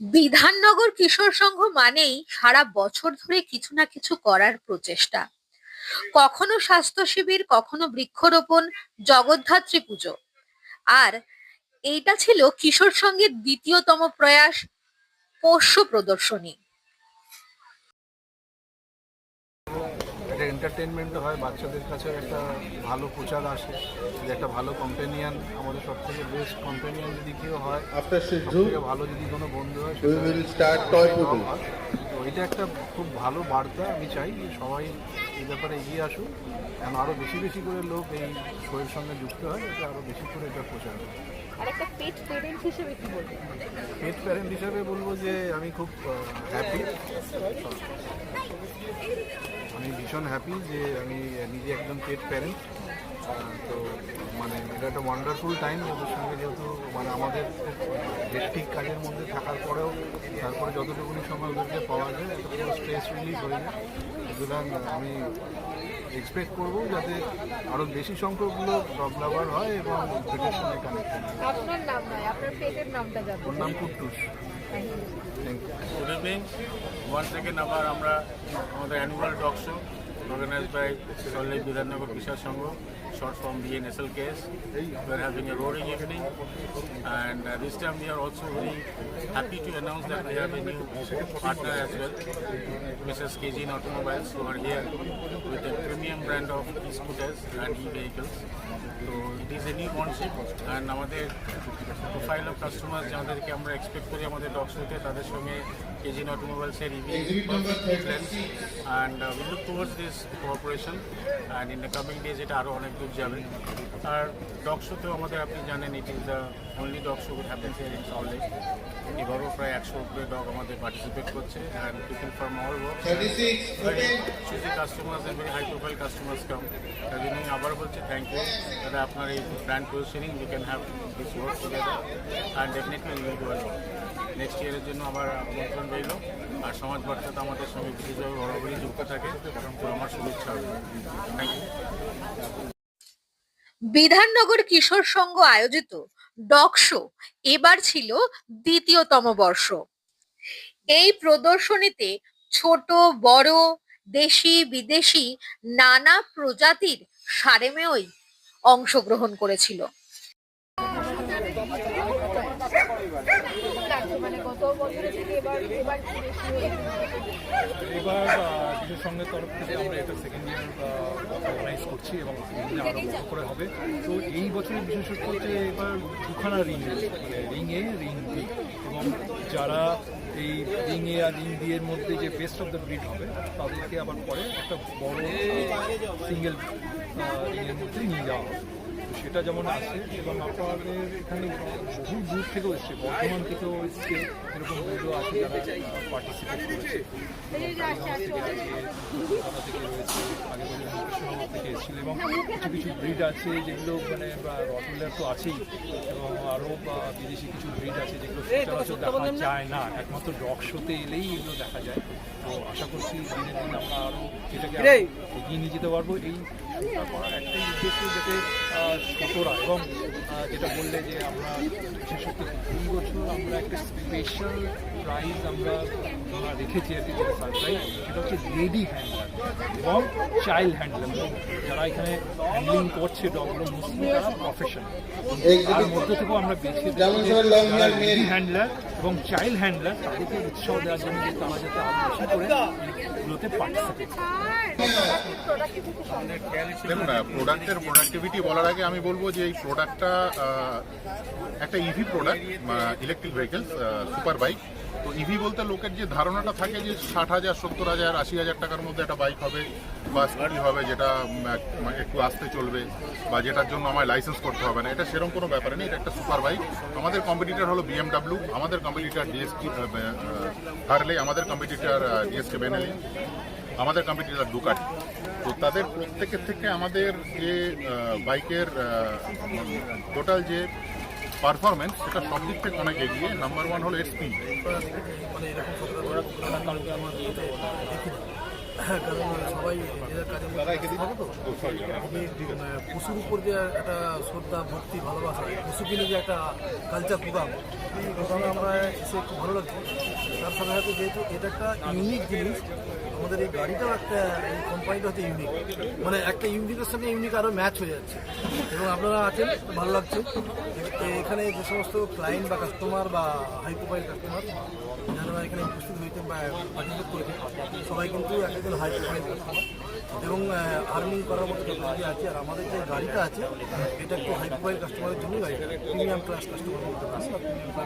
বিধাননগর কিশোর সংঘ মানেই সারা বছর ধরে কিছু না কিছু করার প্রচেষ্টা। কখনো স্বাস্থ্য শিবির, কখনো বৃক্ষরোপণ, জগদ্ধাত্রী পুজো। আর এইটা ছিল কিশোর সংঘের দ্বিতীয়তম প্রয়াস, পোষ্য প্রদর্শনী। এন্টারটেনমেন্টও হয় বাচ্চাদের কাছে একটা ভালো প্রচার আসে যে একটা ভালো কম্পেনিয়ান আমাদের সব থেকে বেস্ট কম্পেনিয়ান যদি কেউ হয় ভালো যদি কোনো বন্ধু হয়। তো এটা একটা খুব ভালো বার্তা আমি চাই যে সবাই এই ব্যাপারে এগিয়ে আসুক কেন আরও বেশি বেশি করে লোক এই শোয়ের সঙ্গে যুক্ত হয় এটা আরও বেশি করে এটা প্রচার হয় আর পেট প্যারেন্ট হিসাবে বলব? যে আমি খুব হ্যাপি আমি ভীষণ হ্যাপি যে আমি নিজে একজন পেট প্যারেন্ট তো মানে এটা একটা ওয়ান্ডারফুল টাইম ওদের সঙ্গে যেহেতু মানে আমাদের হেক্টিক কাজের মধ্যে থাকার পরেও, তারপরে যতটুকুনি সময় ওদেরকে পাওয়া যায় একটা পুরো স্ট্রেস রিলিজ হয়ে যায়। সুতরাং আমি এক্সপেক্ট করব যাতে আরও বেশি সংখ্যক লোক ডগ লাভার হয় এবং পেটের সঙ্গে হয়। আপনার নাম নয় আপনার পেটের নামটা ওর নাম Kuttus. Good evening one second আবার আমরা আমাদের annual talk show organized by Salt Lake Bidhannagar Kishore Sangha short form BNSL case. We are having a roaring evening and uh, this time we are also very happy to announce that we have a new partner as well, Mrs. KG Automobiles who are here with a premium brand of e-scooters and e-vehicles. So it is a new concept and আমাদের profile of customer যাদেরকে আমরা expect করি আমাদের dog শোতে তাদের সঙ্গে কেজিন অটোমোবাইলসের EV and we look towards this cooperation and in the coming days এটা আরও অনেক দূর যাবে। আর ডগ শোতেও আমাদের আপনি জানেন it is the only dog show which happens in Salt এবারও প্রায় একশো উপরে ডগ আমাদের পার্টিসিপেট করছে and people from all work 36, very choosy customers and very high profile তার জন্য আমি আবার বলছি থ্যাংক ইউ দাদা আপনার এই brand positioning we can have this work together and definitely will go next ইয়ারের জন্য আমার আমন্ত্রণ রইল। আর সমাজ বার্তা তো আমাদের সঙ্গে বিশেষভাবে বরাবরই যুক্ত থাকে। তো আমার শুভেচ্ছা। বিধাননগর কিশোর সংঘ আয়োজিত ডগ শো এবার ছিল দ্বিতীয়তম বর্ষ। এই প্রদর্শনীতে ছোট, বড়, দেশি, বিদেশি, নানা প্রজাতির সারেমেয়ই অংশগ্রহণ করেছিল। এবার বিশেষ সঙ্গের তরফ থেকে আমরা এটা সেকেন্ড ইয়ার অর্গানাইজ করছি এবং বড় করে হবে। তো এই বছরের বিশেষত্ব হচ্ছে এবার দুখানা ring ring A ring B এবং যারা এই রিং এ আর রিং বি এর মধ্যে যে বেস্ট অফ দ্য ব্রিড হবে, তাদেরকে আবার পরে একটা বড় সিঙ্গেল রিংয়ের মধ্যে নিয়ে যাওয়া হবে। সেটা যেমন আছে এবং আপনাদের এখানে বহু দূর থেকেও এসছে বর্ধমান থেকেও এসছে এরকম দূরও আছে যারা পার্টিসিপেট করেছে থেকে আগে থেকে এসেছিল এবং কিছু কিছু ব্রিড আছে যেগুলো মানে রটুলার তো আছেই এবং আরও বিদেশি কিছু ব্রিড আছে যেগুলো সচরাচর দেখা যায় না একমাত্র ডগ শোতে এলেই এগুলো দেখা যায় তো আশা করছি দিনের দিন আমরা আরও এটাকে এগিয়ে নিয়ে যেতে পারব। এই করার একটাই উদ্দেশ্য যাতে ছোটরা এবং যেটা বললে যে আমরা বিশেষত দুই বছর আমরা একটা স্পেশাল প্রাইজ আমরা রেখেছি আর কি যেটা সারপ্রাইজ সেটা হচ্ছে লেডি হ্যান্ডলার এবং চাইল্ড হ্যান্ডলার যারা এখানে হ্যান্ডলিং করছে ডগগুলো মোস্টলি তারা প্রফেশন তার মধ্যে থেকেও আমরা বেছে। লেডি হ্যান্ডলার এবং চাইল্ড হ্যান্ডলার তাদেরকে উৎসাহ দেওয়ার জন্য তারা যাতে আরও বেশি করে এগুলোতে পার্টিসিপেট দেখুন প্রোডাক্টের প্রোডাক্টিভিটি বলার আগে আমি বলব যে এই প্রোডাক্টটা একটা EV product electric vehicles super bike তো ইভি বলতে লোকের যে ধারণাটা থাকে যে ষাট হাজার, সত্তর হাজার, আশি হাজার টাকার মধ্যে একটা বাইক হবে বা স্কুটি হবে যেটা মানে একটু আসতে চলবে বা যেটার জন্য আমায় লাইসেন্স করতে হবে না। এটা সেরকম কোনো ব্যাপার নেই, এটা একটা সুপার বাইক আমাদের কম্পিটিটার হলো বিএমডাব্লিউ আমাদের কম্পিটিটার ডিএসটি হারলে আমাদের কম্পিটিটার ডিএসকে বেনেলি আমাদের কম্পিটিটার ডুকাটি তো তাদের প্রত্যেকের থেকে আমাদের যে বাইকের টোটাল যে পারফরমেন্স সেটা সব দিক থেকে অনেক এগিয়ে। নাম্বার ওয়ান হলো এর স্পিড হ্যাঁ। আমি, পশুর উপর যে একটা শ্রদ্ধা ভক্তি ভালোবাসা পশুকে নিয়ে যে একটা কালচার প্রোগ্রাম এই আমরা এসে খুব ভালো লাগছে তার সাথে সাথে যেহেতু এটা একটা ইউনিক জিনিস, আমাদের এই গাড়িটাও একটা কোম্পানিটা হচ্ছে ইউনিক মানে একটা ইউনিকের সঙ্গে ইউনিক আরও ম্যাচ হয়ে যাচ্ছে। এবং আপনারা আছেন, ভালো লাগছে। এখানে যে সমস্ত ক্লায়েন্ট বা কাস্টমার বা হাই প্রোফাইল কাস্টমার যারা এখানে উপস্থিত হয়েছেন বা পার্টিসিপেট করেছেন, সবাই কিন্তু এক একজন হাই প্রোফাইল কাস্টমার এবং আর্নিং করার মতো ক্যাপাসিটি আছে। আর আমাদের যে গাড়িটা আছে, এটা একটু হাই প্রোফাইল কাস্টমারের জন্যই গাড়িটা। Premium class customer premium class